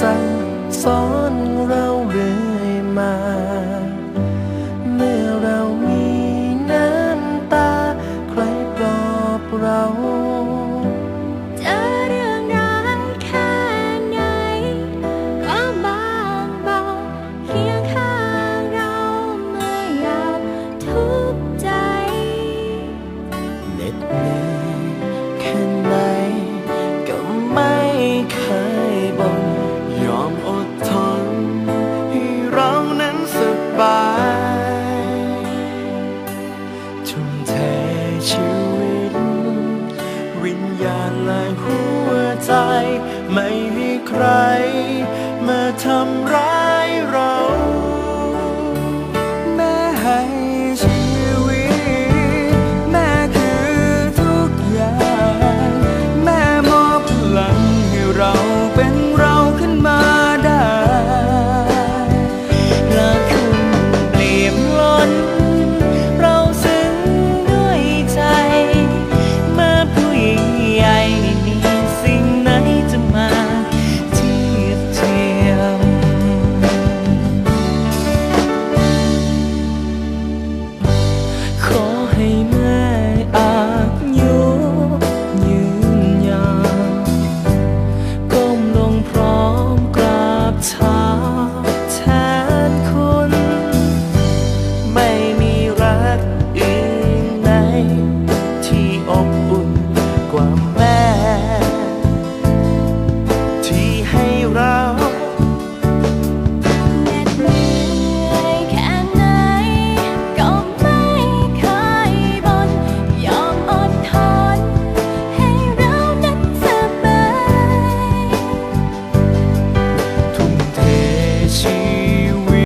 สั่งสอนเราเรื่อยมา ไม่ให้ใครมาทำร้าย